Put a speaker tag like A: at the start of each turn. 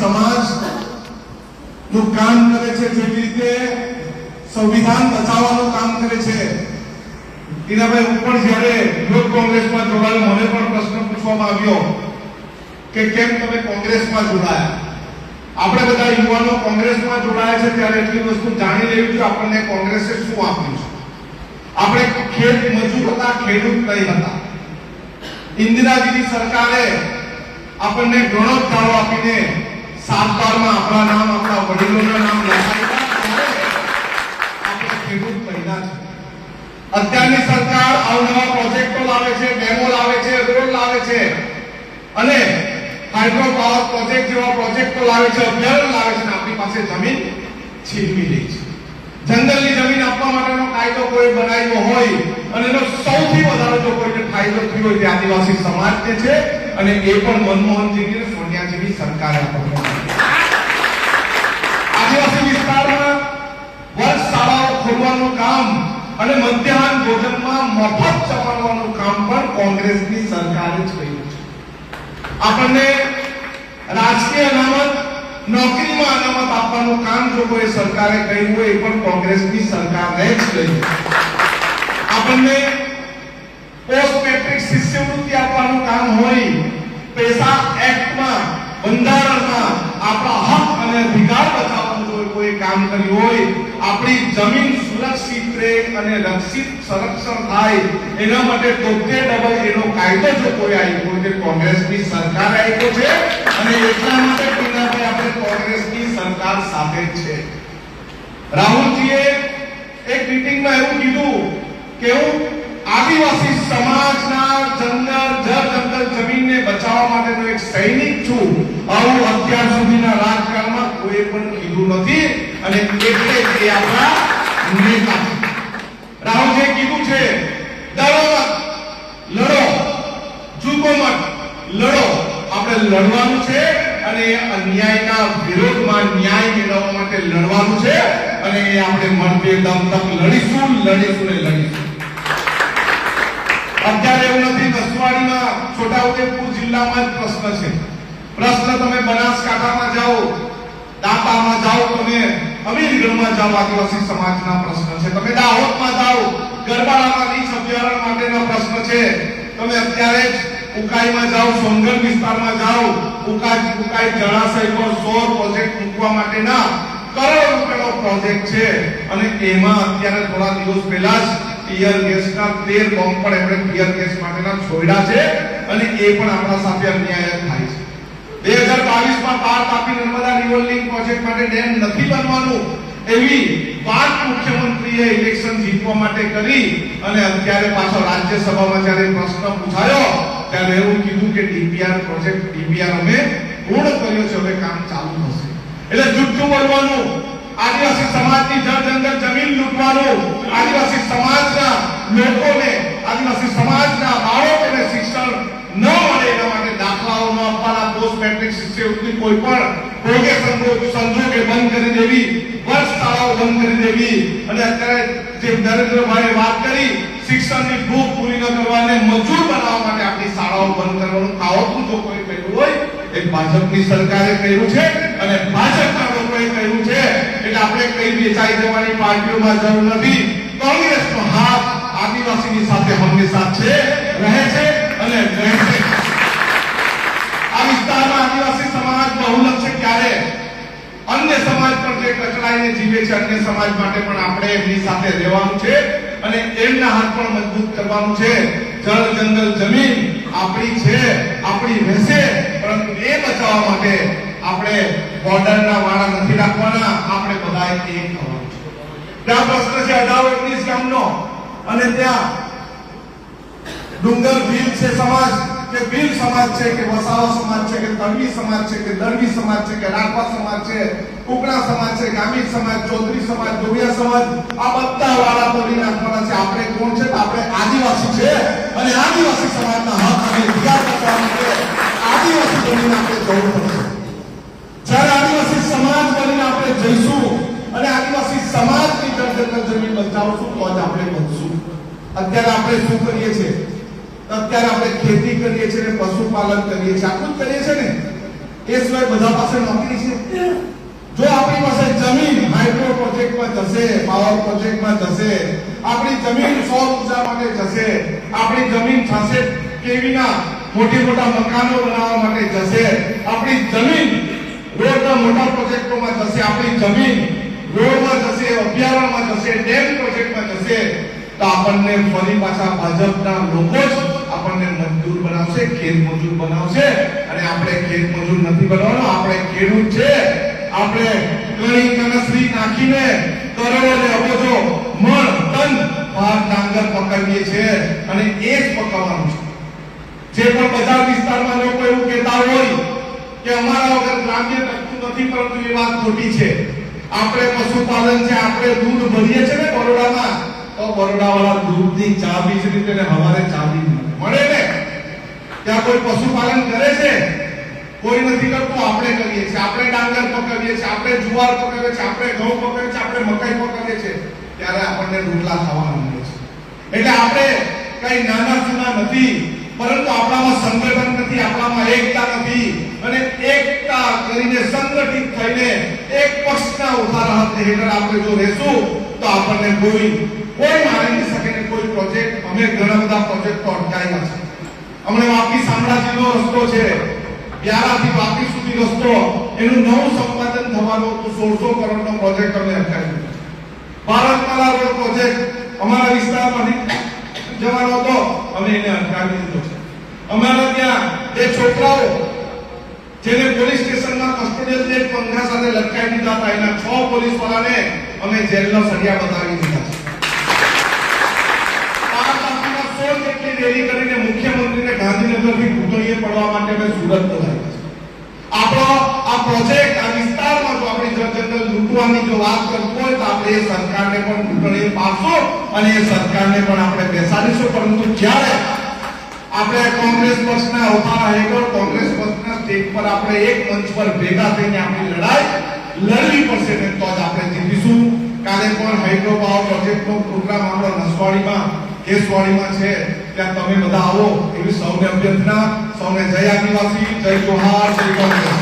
A: સમાજનું કામ કરે છે, જેવી રીતે સંવિધાન બચાવવાનું કામ કરે છે. ઈનાભાઈ પણ જ્યારે યુવક કોંગ્રેસમાં જોડાયો, મને પણ પ્રશ્ન પૂછવામાં આવ્યો કે કેમ તમે કોંગ્રેસમાં જોડાયા? આપણે બધા યુવાનો કોંગ્રેસમાં જોડાયા છે, ત્યારે એટલી વસ્તુ જાણી લેવી છે આપણને કોંગ્રેસે શું આપ્યું છે? આપણે ખેત મજૂર હતા, ખેડૂત નહીં હતા. ઇન્દિરાજીની સરકારે આપણને ઘણો ફાળો આપીને સાતબારમાં આપણા નામ, આપણા વડીલોના નામ અત્યારની સરકાર અવનવા પ્રોજેક્ટો લાવે છે, ડેમો લાવે છે, રોડ લાવે છે. અને હાઇડ્રો પાવર પ્રોજેક્ટ જેવા પ્રોજેક્ટો લાવે છે, અભયારણ્ય લાવે છે આપણી પાસે જમીન છીનવી રહી છે. જંગલની જમીન આપવા માટેનો કાયદો કોઈ બનાવ્યો હોય અને એનો સૌથી વધારે જો કોઈને ફાયદો થયો હોય તે આદિવાસી સમાજને છે અને એ પણ મનમોહનજીની અને આપણને આદિવાસી વિસ્તારમાં વર્ષ ખોલવાનું કામ અને મધ્યાહન ભોજનમાં મફત ચમાડવાનું કામ પણ કોંગ્રેસની સરકારે જ કર્યું છે આપણને રાજકીય અનામત નોકરીમાં અનામત આપવાનું કામ જો કોઈ સરકારે કર્યું હોય એ પણ કોંગ્રેસની સરકારને જ કર્યું આપણને પોસ્ટ મેટ્રિક શિષ્યવૃત્તિ આપવાનું કામ હોય પૈસા એક્ટમાં બંધારણમાં આપણા હક અને અધિકાર બચાવવાનું જો કોઈ કામ કર્યું હોય, આપણી જમીન સુરક્ષિત રહે અને રક્ષિત સંરક્ષણ થાય, એના માટે તોતે ડબલ એનો કાયદો જો કોઈ આવ્યો તે કોંગ્રેસની સરકાર આવ્યો છે અને એટલા માટે ટીનાભાઈ આપણે કોંગ્રેસની સરકાર સાથે છે. રાહુલજીએ એક મીટિંગમાં એવું કીધું કે હું આદિવાસી સમાજના જંગલ, જળ જંગલ જમીનને બચાવવા માટેનો એક સૈનિક છું. આવું અત્યાર સુધીના રાજકારણમાં કોઈ પણ કીધું નથી. અને એટલે એ આપણા નેતા. રાહુલજી કીધું છે ડરો લડો ઝૂકો મત, લડો. આપણે લડવાનું છે અને અન્યાયના વિરોધમાં ન્યાય મેળવવા માટે લડવાનું છે અને એ આપણે મળતે દમ તક લડીશું લડીશું ને લડીશું. અત્યારે એવું નથી દસવાડીમાં છોટાઉદેપુર જિલ્લામાં જ પ્રશ્ન છે. પ્રશ્ન તમે બનાસકાંઠામાં જાઓ, દાંતામાં જાઓ તમે અમીરગઢમાં જાઓ, આદિવાસી સમાજના પ્રશ્ન છે. તમે દાહોદમાં જાઓ ગરબાડામાં નીચ અભયારણ્ય માટેના પ્રશ્ન છે. તમે અત્યારે જ ઉકાઈમાં જાઓ, સોનગઢ વિસ્તારમાં જાઓ, ઉકાઈ ઉકાઈ જળાશય પર સોર પ્રોજેક્ટ મૂકવા માટેના કરોડ રૂપિયાનો પ્રોજેક્ટ છે. અને એમાં અત્યારે થોડા દિવસ પહેલા જ પિયર ગેસના તેર બોમ્બ પણ એમણે પિયર ગેસ માટેના છોડ્યા છે. અને એ પણ આપણા સાથે અન્યાય થાય છે. 2022 માં Par Tapi Narmada river link project માટે ડેમ નથી બનવાનું એવી વાત મુખ્યમંત્રીએ ઇલેક્શન જીતવા માટે કરી અને અત્યારે પાછો રાજ્યસભામાં જ્યારે પ્રશ્ન પૂછાયો, ત્યારે એવું કીધું કે ડીપીઆર પ્રોજેક્ટ, ડીપીઆર અમે પૂર્ણ કર્યો છે, હવે કામ ચાલુ થશે. એટલે જુઠ્ઠું બોલવાનું, આદિવાસી સમાજની જળ જંગલ જમીન લૂંટવાનું, આદિવાસી સમાજના લોકોને, આદિવાસી સમાજના બાળકોને શિક્ષણ ન મળે એના માટે દાખલાઓ ન પોસ્ટ મેટ્રિક શિષ્યવૃત્તિ કોઈ પણ ભોગે સંજોગે બંધ કરી દેવી, વર્ષ શાળાઓ બંધ કરી દેવી. અને અત્યારે જે નરેન્દ્રભાઈએ વાત કરી, શિક્ષણની ભૂખ પૂરી ન કરવાને મજૂર બનાવવા માટે આપણી શાળાઓ બંધ કરવાનું. આવતું જો કોઈ કર્યું હોય એ ભાજપની સરકારે કર્યું છે અને ભાજપના લોકોએ કર્યું છે. એટલે આપણે કઈ વેચાઈ જવાની પાર્ટીઓમાં જરૂર નથી. કોંગ્રેસનો હાથ આદિવાસીની સાથે હંમેશા છે, રહે છે અને રહેશે આ આદિવાસી સમાજ બહુલક છે ત્યારે અન્ય સમાજ પણ જે કચડાઈને જીવે છે, અન્ય સમાજ માટે પણ આપણે એમની સાથે રહેવાનું છે અને એમના હાથ પણ મજબૂત કરવાનું છે. જળ, જંગલ, જમીન આપણી છે, આપણી રહેશે. પરંતુ એ બચાવવા માટે આપણે બોર્ડરના વાળા નથી રાખવાના. આપણે બધા એક થવાનું ત્યાં પ્રશ્ન છે અઢાર ઓગણીસ ગામનો. અને ત્યાં ડુંગર ભીલ છે સમાજ. કે ભીલ સમાજ છે, કે વસાવા સમાજ છે, કે તળવી સમાજ છે, કે દળવી સમાજ છે, કે રાઠવા સમાજ છે કુકડા સમાજ છે ગામિત સમાજ, ચૌધરી સમાજ જોડિયા સમાજ, આ બધા વાળા તોડી નાખવાના છે. આપણે કોણ છે? આપણે આદિવાસી છે. અને આદિવાસી સમાજના હક અને અધિકાર બચાવવા માટે આદિવાસી બનીને આપણે જવું પડશે. જ્યારે આદિવાસી સમાજ બનીને આપણે જઈશું અને આદિવાસી સમાજની જળ જમીન બચાવશું, તો જ આપણે બનશું. અત્યારે આપણે શું કરીએ છીએ? અત્યારે આપણે ખેતી કરીએ છીએ ને પશુપાલન કરીએ છીએ, આટલું જ કરીએ છીએ ને. એ સિવાય બધા પાસે નોકરી છે. જો આપણી પાસે જમીન હાઇડ્રો પ્રોજેક્ટમાં જશે પાવર પ્રોજેક્ટમાં જશે, આપણી જમીન સૌર ઊર્જા માટે જશે, આપણી જમીન થશે કેવીના મોટી મોટા મકાનો બનાવવા માટે જશે, આપણી જમીન રોડના મોટા પ્રોજેક્ટોમાં જશે, આપણી જમીન રોડમાં જશે, અભયારણ્યમાં જશે ડેમ પ્રોજેક્ટમાં જશે, તો આપણને ફરી પાછા ભાજપના લોકો જ આપણને મજદૂર બનાવશે, ખેત મજૂર બનાવશે. અને આપણે ખેત મજૂર નથી બનવાનો, આપણે ખેડૂત છે. આપણે કણી કનસરી નાખીને કરોડો ને અબજો, મણ ટન ભાત ડાંગર પકડીએ છીએ અને એ જ પકવવાનું છે. જે પણ બજાર વિસ્તારમાં લોકો એવું કહેતા હોય કે અમારા વગર ગ્રામ્ય ટકતું નથી, પરંતુ એ વાત ખોટી છે. આપણે પશુપાલન છે, આપણે દૂધ ભરીએ છીએ ને બરોડામાં, તો બરોડાવાળા દૂધની ચાબી જ રીતે ને હવારે ને ત્યાં કોઈ પશુપાલન કરે છે, કોઈ નથી કરતું, આપણે કરીએ છીએ. આપણે ડાંગર પકવીએ છીએ, આપણે જુવાર પકવીએ છીએ, આપણે ઘઉં પકવીએ છીએ, આપણે મકાઈ પકવીએ છીએ, ત્યારે આપણને રોટલા ખાવાના મળે છે. એટલે આપણે કઈ નાના સુના નથી, પરંતુ આપણામાં સંગઠન નથી, આપણામાં એકતા નથી, અને એકતા કરીને સંગઠિત થઈને એક પક્ષના ઉદાહરણ હેઠળ આપણે જો રહેશું, તો આપણને કોઈ કોઈ મારી નહીં શકે ને કોઈ પ્રોજેક્ટ અમે ઘણા બધા પ્રોજેક્ટો અટકાવ્યા છે. હમણે વાપી શામળાજીનો રસ્તો છે. વ્યારાથી વાપી સુધી રસ્તો. એનું નવું સંપાદન થવાનું સોળસો કરોડનો પ્રોજેક્ટ અમે અટકાવ્યો ભારતમાલા રોડ પ્રોજેક્ટ અમારા વિસ્તારમાંથી જવાનો હતો, અમે એને અટકાવી દીધો. છે અમારા ત્યાં જે છોકરાઓ, જેને પોલીસ સ્ટેશનમાં કસ્ટોડિયલ ડેટ પંખા સાથે લટકાવી દીધા હતા. એના છ પોલીસ વાળાને અમે જેલના સળિયા બતાવી દીધા છે પાંચ આપણા સોળ જેટલી રેલી કરીને મુખ્યમંત્રીને ગાંધીનગરથી પડવા માટે અમે સુરત બોલાવ્યા છે આપણો આ પ્રોજેક્ટ આ વિસ્તારમાં જો આપણે જળ લૂંટવાની જો વાત કરતો હોય, તો આપણે એ સરકારને પણ ઘૂંટણીએ પાડશો અને એ સરકારને પણ આપણે બેસાડીશું. પરંતુ જ્યારે આપણે કોંગ્રેસ પક્ષના હોદ્દા હેઠળ, કોંગ્રેસ પક્ષના સ્ટેજ પર આપણે એક મંચ પર ભેગા થઈને આપણી લડાઈ લડવી પડશે ને તો જ આપણે જીતીશું. કાલે પણ હાઇડ્રો પાવર પ્રોજેક્ટનો પ્રોગ્રામ આપણો નસવાડીમાં, કેસવાડીમાં છે. ત્યાં તમે બધા આવો. એવી સૌને અભ્યર્થના સૌને જય આદિવાસી જય જોહાર જય કોંગ્રેસ